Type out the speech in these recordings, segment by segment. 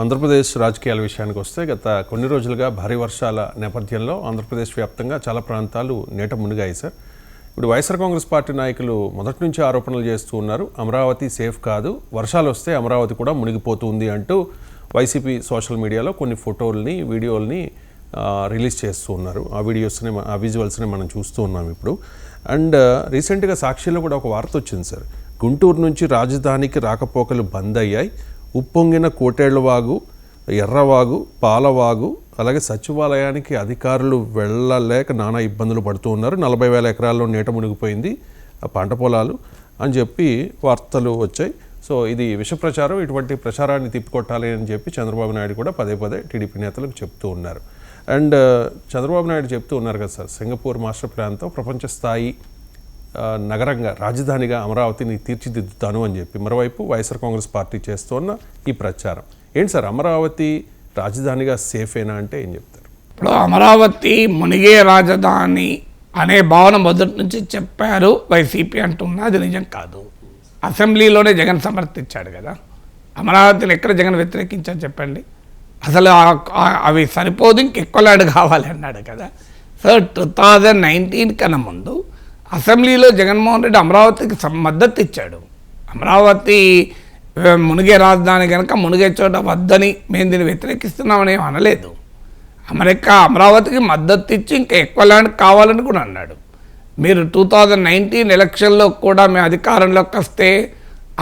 ఆంధ్రప్రదేశ్ రాజకీయాల విషయానికి వస్తే గత కొన్ని రోజులుగా భారీ వర్షాల నేపథ్యంలో ఆంధ్రప్రదేశ్ వ్యాప్తంగా చాలా ప్రాంతాలు నీట మునిగాయి సార్. ఇప్పుడు వైఎస్ఆర్ కాంగ్రెస్ పార్టీ నాయకులు మొదటి నుంచి ఆరోపణలు చేస్తూ ఉన్నారు. అమరావతి సేఫ్ కాదు. వర్షాలు వస్తే అమరావతి కూడా మునిగిపోతుంది అంటూ వైసీపీ సోషల్ మీడియాలో కొన్ని ఫోటోల్ని వీడియోల్ని రిలీజ్ చేస్తూ ఉన్నారు. ఆ వీడియోస్ని ఆ విజువల్స్ని మనం చూస్తూ ఉన్నాం ఇప్పుడు. అండ్ రీసెంట్గా సాక్షిలో కూడా ఒక వార్త వచ్చింది సార్. గుంటూరు నుంచి రాజధానికి రాకపోకలు బంద్ అయ్యాయి. ఉప్పొంగిన కోటేళ్ళవాగు ఎర్రవాగు పాలవాగు అలాగే సచివాలయానికి అధికారులు వెళ్ళలేక నానా ఇబ్బందులు పడుతూ ఉన్నారు. నలభై వేల ఎకరాల్లో నీట మునిగిపోయింది ఆ పంట పొలాలు అని చెప్పి వార్తలు వచ్చాయి. సో ఇది విష ప్రచారం ఇటువంటి ప్రచారాన్ని తిప్పికొట్టాలి అని చెప్పి చంద్రబాబు నాయుడు కూడా పదే పదే టీడీపీ నేతలకు చెప్తూ ఉన్నారు. అండ్ చంద్రబాబు నాయుడు చెప్తూ ఉన్నారు కదా సార్ సింగపూర్ మాస్టర్ ప్లాన్తో ప్రపంచ స్థాయి నగరంగా రాజధానిగా అమరావతిని తీర్చిదిద్దుతాను అని చెప్పి మరోవైపు వైఎస్ఆర్ కాంగ్రెస్ పార్టీ చేస్తున్న ఈ ప్రచారం. ఏంటి సార్ అమరావతి రాజధానిగా సేఫేనా అంటే ఏం చెప్తారు? ఇప్పుడు అమరావతి మునిగే రాజధాని అనే భావన మొదటి నుంచి చెప్పారు వైసీపీ అంటున్నా అది నిజం కాదు. అసెంబ్లీలోనే జగన్ సమర్థించాడు కదా. అమరావతిని ఎక్కడ జగన్ వ్యతిరేకించారు చెప్పండి? అసలు అవి సరిపోదు ఇంకెక్కువ కావాలి అన్నాడు కదా. సో టూ థౌజండ్ నైన్టీన్ కన్నా ముందు అసెంబ్లీలో జగన్మోహన్ రెడ్డి అమరావతికి మద్దతు ఇచ్చాడు. అమరావతి మునిగే రాజధాని కనుక మునిగే చోట వద్దని మేము దీన్ని వ్యతిరేకిస్తున్నామని అనలేదు. అమెరికా అమరావతికి మద్దతు ఇచ్చి ఇంకా ఎక్కువ ల్యాండ్ కావాలని కూడా అన్నాడు. మీరు టూ థౌజండ్ నైన్టీన్ ఎలక్షన్లో కూడా మేము అధికారంలోకి వస్తే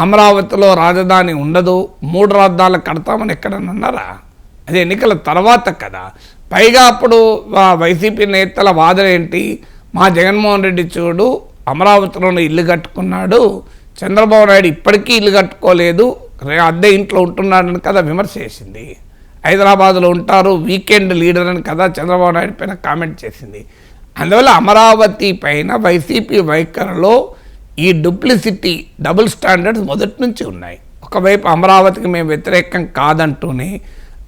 అమరావతిలో రాజధాని ఉండదు మూడు రాజధానులు కడతామని ఎక్కడన్నా అన్నారా అది ఎన్నికల తర్వాత కదా. పైగా అప్పుడు వైసీపీ నేతల వాదన ఏంటి? మా జగన్మోహన్ రెడ్డి చూడు అమరావతిలోనే ఇల్లు కట్టుకున్నాడు. చంద్రబాబు నాయుడు ఇప్పటికీ ఇల్లు కట్టుకోలేదు. రే- అద్దె ఇంట్లో ఉంటున్నాడని కదా విమర్శ చేసింది హైదరాబాద్లో ఉంటారు వీకెండ్ లీడర్ అని కదా చంద్రబాబు నాయుడు పైన కామెంట్ చేసింది. అందువల్ల అమరావతి పైన వైసీపీ వైఖరిలో ఈ డూప్లిసిటీ డబుల్ స్టాండర్డ్స్ మొదటి నుంచి ఉన్నాయి. ఒకవైపు అమరావతికి మేము వ్యతిరేకం కాదంటూనే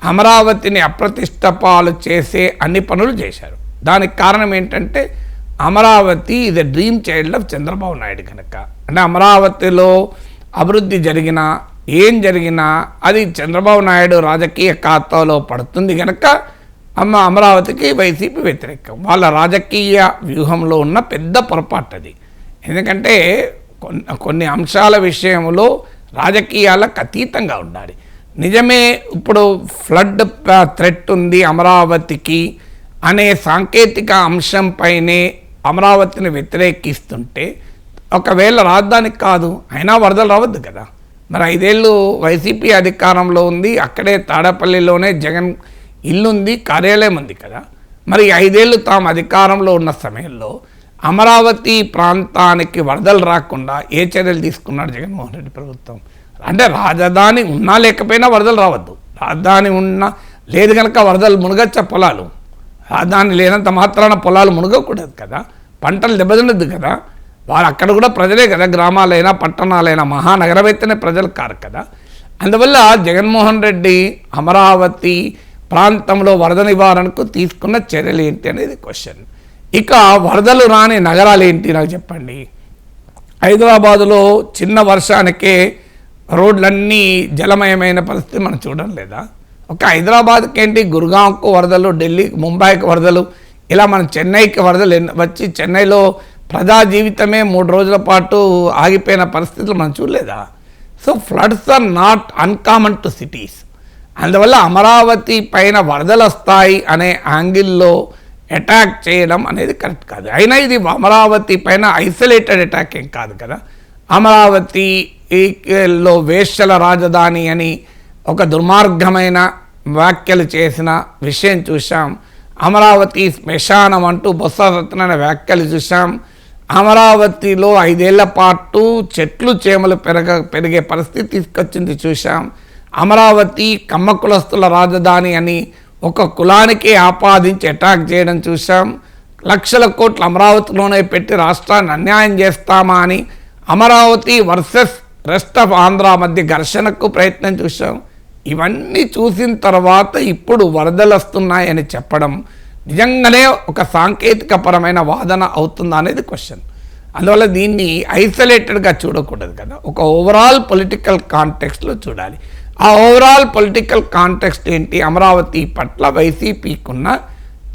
అమరావతిని అప్రతిష్టపాలు చేసే అన్ని పనులు చేశారు. దానికి కారణం ఏంటంటే అమరావతి ఇది dream child of Chandrababu Naidu కనుక. అంటే అమరావతిలో అభివృద్ధి జరిగినా ఏం జరిగినా అది చంద్రబాబు నాయుడు రాజకీయ ఖాతాలో పడుతుంది కనుక అమ్మ అమరావతికి వైసీపీ వ్యతిరేకం. వాళ్ళ రాజకీయ వ్యూహంలో ఉన్న పెద్ద పొరపాటు అది. ఎందుకంటే కొన్ని కొన్ని అంశాల విషయంలో రాజకీయాలకు అతీతంగా ఉండాలి. నిజమే ఇప్పుడు ఫ్లడ్ థ్రెట్ ఉంది అమరావతికి అనే సాంకేతిక అంశంపైనే అమరావతిని వ్యతిరేకిస్తుంటే ఒకవేళ రాజధానికి కాదు అయినా వరదలు రావద్దు కదా. మరి ఐదేళ్ళు వైసీపీ అధికారంలో ఉంది అక్కడే తాడపల్లిలోనే జగన్ ఇల్లుంది కార్యాలయం ఉంది కదా. మరి ఐదేళ్ళు తాము అధికారంలో ఉన్న సమయంలో అమరావతి ప్రాంతానికి వరదలు రాకుండా ఏ చర్యలు తీసుకున్నాడు జగన్మోహన్ రెడ్డి ప్రభుత్వం? అంటే రాజధాని ఉన్నా లేకపోయినా వరదలు రావద్దు. రాజధాని ఉన్నా లేదు కనుక వరదలు మునగచ్చ పొలాలు దాన్ని లేనంత మాత్రాన పొలాలు మునగకూడదు కదా. పంటలు దెబ్బతినద్దు కదా. వారు అక్కడ కూడా ప్రజలే కదా. గ్రామాలైనా పట్టణాలైనా మహానగరమైతేనే ప్రజలు కారు కదా. అందువల్ల జగన్మోహన్ రెడ్డి అమరావతి ప్రాంతంలో వరద నివారణకు తీసుకున్న చర్యలు ఏంటి అనేది క్వశ్చన్ ఇక వరదలు రాని నగరాలు ఏంటి నాకు చెప్పండి. హైదరాబాదులో చిన్న వర్షానికే రోడ్లన్నీ జలమయమైన పరిస్థితి మనం చూడడం లేదా? ఒక హైదరాబాద్కి ఏంటి గురుగాంకు వరదలు ఢిల్లీ ముంబైకి వరదలు ఇలా మనం చెన్నైకి వరదలు వచ్చి చెన్నైలో ప్రజా జీవితమే మూడు రోజుల పాటు ఆగిపోయిన పరిస్థితులు మనం చూడలేదా? So floods are not uncommon to cities. అందువల్ల అమరావతి పైన వరదలు వస్తాయి అనే యాంగిల్లో అటాక్ చేయడం అనేది కరెక్ట్ కాదు. అయినా ఇది అమరావతి పైన ఐసోలేటెడ్ అటాక్ ఏం కాదు కదా? అమరావతి లో వేశ్యల రాజధాని అని దుర్మార్గమైన వ్యాఖ్యలు చేసిన విషయం చూసాం అమరావతి శ్మశానం అంటూ బొత్స సత్యనారాయణ వ్యాఖ్యలు చూసాం అమరావతిలో ఐదేళ్ళ పాటు చెట్లు చేమలు పెరగ పెరిగే పరిస్థితి తీసుకొచ్చింది చూసాం అమరావతి కమ్మ కులస్తుల రాజధాని అని ఒక కులానికి ఆపాదించి అటాక్ చేయడం చూసాం లక్షల కోట్లు అమరావతిలోనే పెట్టి రాష్ట్రాన్ని అన్యాయం చేస్తామా అని Amaravati versus rest of Andhra మధ్య ఘర్షణకు ప్రయత్నం చూసాం ఇవన్నీ చూసిన తర్వాత ఇప్పుడు వరదలు వస్తున్నాయని చెప్పడం నిజంగానే ఒక సాంకేతిక పరమైన వాదన అవుతుందా అనేది క్వశ్చన్ అందువల్ల దీన్ని ఐసోలేటెడ్గా చూడకూడదు కదా. ఒక ఓవరాల్ పొలిటికల్ కాంటెక్స్లో చూడాలి. ఆ ఓవరాల్ పొలిటికల్ కాంటెక్స్ట్ ఏంటి? అమరావతి పట్ల వైసీపీకున్న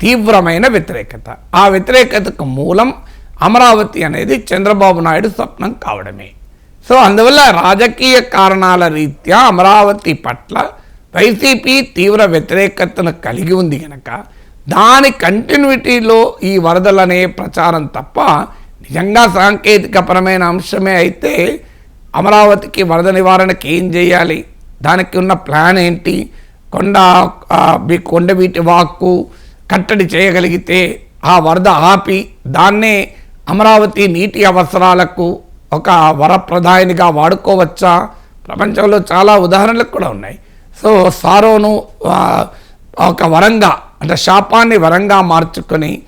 తీవ్రమైన వ్యతిరేకత. ఆ వ్యతిరేకతకు మూలం అమరావతి అనేది చంద్రబాబు నాయుడు స్వప్నం కావడమే. సో అందువల్ల రాజకీయ కారణాల రీత్యా అమరావతి పట్ల వైసీపీ తీవ్ర వ్యతిరేకతను కలిగి ఉంది కనుక దాని కంటిన్యూటీలో ఈ వరదలనే ప్రచారం తప్ప నిజంగా సాంకేతికపరమైన అంశమే అయితే అమరావతికి వరద నివారణకి ఏం చేయాలి? దానికి ఉన్న ప్లాన్ ఏంటి? కొండ మీ కొండవీటి వాక్కు కట్టడి చేయగలిగితే ఆ వరద ఆపి దాన్నే అమరావతి నీటి అవసరాలకు ఒక వరప్రదాయనిగా వాడుకోవచ్చా? ప్రపంచంలో చాలా ఉదాహరణలు కూడా ఉన్నాయి. సో సారోను ఒక వరంగా అంటే శాపాన్ని వరంగా మార్చుకొని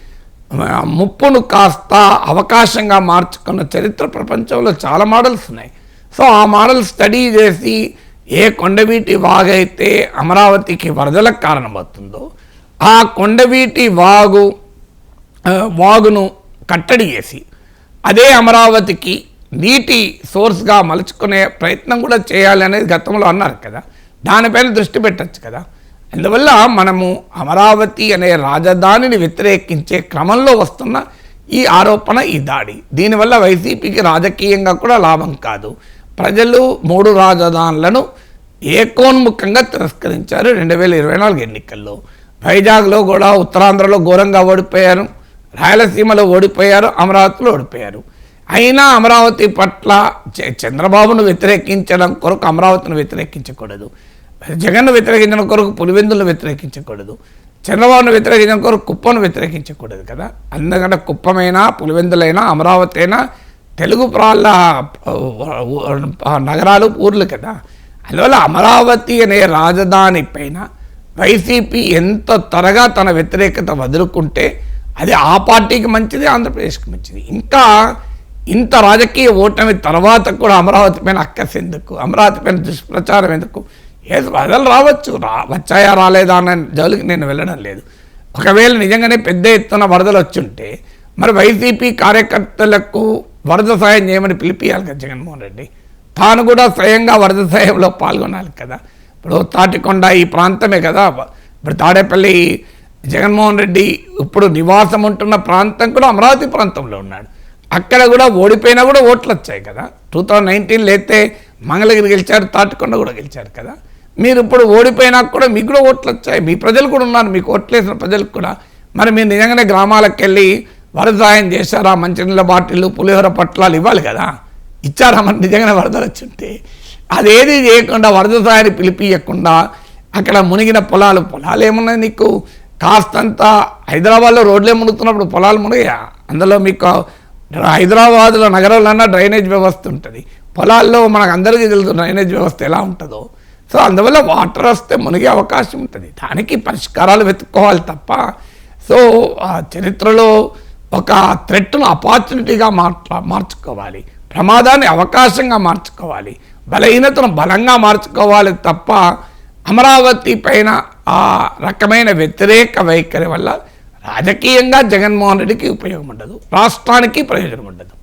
ముప్పును కాస్త అవకాశంగా మార్చుకున్న చరిత్ర ప్రపంచంలో చాలా మోడల్స్ ఉన్నాయి. సో ఆ మోడల్ స్టడీ చేసి ఏ కొండవీటి వాగైతే అమరావతికి వరదలకు కారణమవుతుందో ఆ కొండవీటి వాగు వాగును కట్టడి చేసి అదే అమరావతికి నీటి సోర్స్గా మలుచుకునే ప్రయత్నం కూడా చేయాలి అనేది గతంలో అన్నారు కదా. దానిపైన దృష్టి పెట్టచ్చు కదా. అందువల్ల మనము అమరావతి అనే రాజధానిని వ్యతిరేకించే క్రమంలో వస్తున్న ఈ ఆరోపణ ఈ దాడి. దీనివల్ల వైసీపీకి రాజకీయంగా కూడా లాభం కాదు. ప్రజలు మూడు రాజధానులను ఏకోన్ముఖంగా తిరస్కరించారు రెండు వేల ఇరవై నాలుగు ఎన్నికల్లో. వైజాగ్లో కూడా ఉత్తరాంధ్రలో ఘోరంగా ఓడిపోయారు. రాయలసీమలో ఓడిపోయారు అమరావతిలో ఓడిపోయారు. అయినా అమరావతి పట్ల చ- చంద్రబాబును వ్యతిరేకించడం కొరకు అమరావతిని వ్యతిరేకించకూడదు. జగన్ను వ్యతిరేకించడం కొరకు పులివెందులను వ్యతిరేకించకూడదు. చంద్రబాబును వ్యతిరేకించడం కొరకు కుప్పను వ్యతిరేకించకూడదు కదా? అందుకంటే కుప్పమైనా పులివెందులైనా అమరావతి అయినా తెలుగు ప్రాళ్ళ నగరాలు ఊర్లు కదా? అందువల్ల అమరావతి అనే రాజధాని పైన వైసీపీ ఎంత త్వరగా తన వ్యతిరేకత వదులుకుంటే అది ఆ పార్టీకి మంచిది ఆంధ్రప్రదేశ్కి మంచిది. ఇంకా ఇంత రాజకీయ ఓటమి తర్వాత కూడా అమరావతి పైన అక్కస్ ఎందుకు అమరావతి పైన దుష్ప్రచారం ఎందుకు? ఏ వదలు రావచ్చు. రా వచ్చాయా రాలేదా అన్న జోలికి నేను వెళ్ళడం లేదు. ఒకవేళ నిజంగానే పెద్ద ఎత్తున వరదలు వచ్చుంటే మరి వైసీపీ కార్యకర్తలకు వరద సాయం చేయమని పిలిపియాలి కదా జగన్మోహన్ రెడ్డి. తాను కూడా స్వయంగా వరద సాయంలో పాల్గొనాలి కదా. ఇప్పుడు తాటికొండ ఈ ప్రాంతమే కదా. ఇప్పుడు తాడేపల్లి జగన్మోహన్ రెడ్డి ఇప్పుడు నివాసం ఉంటున్న ప్రాంతం కూడా అమరావతి ప్రాంతంలో ఉన్నాడు. అక్కడ కూడా ఓడిపోయినా కూడా ఓట్లు వచ్చాయి కదా. టూ థౌజండ్ నైన్టీన్లో అయితే మంగళగిరి గెలిచారు తాటికొండ కూడా గెలిచారు కదా. మీరు ఇప్పుడు ఓడిపోయినా కూడా మీకు కూడా ఓట్లు వచ్చాయి మీ ప్రజలు కూడా ఉన్నారు మీకు ఓట్లేసిన ప్రజలకు కూడా. మరి మీరు నిజంగానే గ్రామాలకు వెళ్ళి వరద సాయం చేశారా? మంచినీళ్ళ బాటిళ్ళు పులిహోర పట్లాలు ఇవ్వాలి కదా. ఇచ్చారా మరి నిజంగానే వరదలు వచ్చింటే? అదేది చేయకుండా వరద సాయాన్ని పిలిపియకుండా అక్కడ మునిగిన పొలాలు పొలాలు ఏమున్నాయి నీకు? కాస్తంత హైదరాబాద్లో రోడ్లే మునుగుతున్నప్పుడు పొలాలు మునిగా అందులో మీకు హైదరాబాద్లో నగరంలో డ్రైనేజ్ వ్యవస్థ ఉంటుంది. పొలాల్లో మనకు అందరికీ తెలుసు డ్రైనేజ్ వ్యవస్థ ఎలా ఉంటుందో. సో అందువల్ల వాటర్ వస్తే మునిగే అవకాశం ఉంటుంది. దానికి పరిష్కారాలు వెతుక్కోవాలి తప్ప సో ఆ చరిత్రలో ఒక థ్రెట్ను ఆపర్చునిటీగా మార్చ మార్చుకోవాలి. ప్రమాదాన్ని అవకాశంగా మార్చుకోవాలి. బలహీనతను బలంగా మార్చుకోవాలి తప్ప అమరావతి పైన ఆ రకమైన వ్యతిరేక వైఖరి వల్ల రాజకీయంగా జగన్మోహన్ రెడ్డికి ఉపయోగం ఉండదు. రాష్ట్రానికి ప్రయోజనం ఉండదు.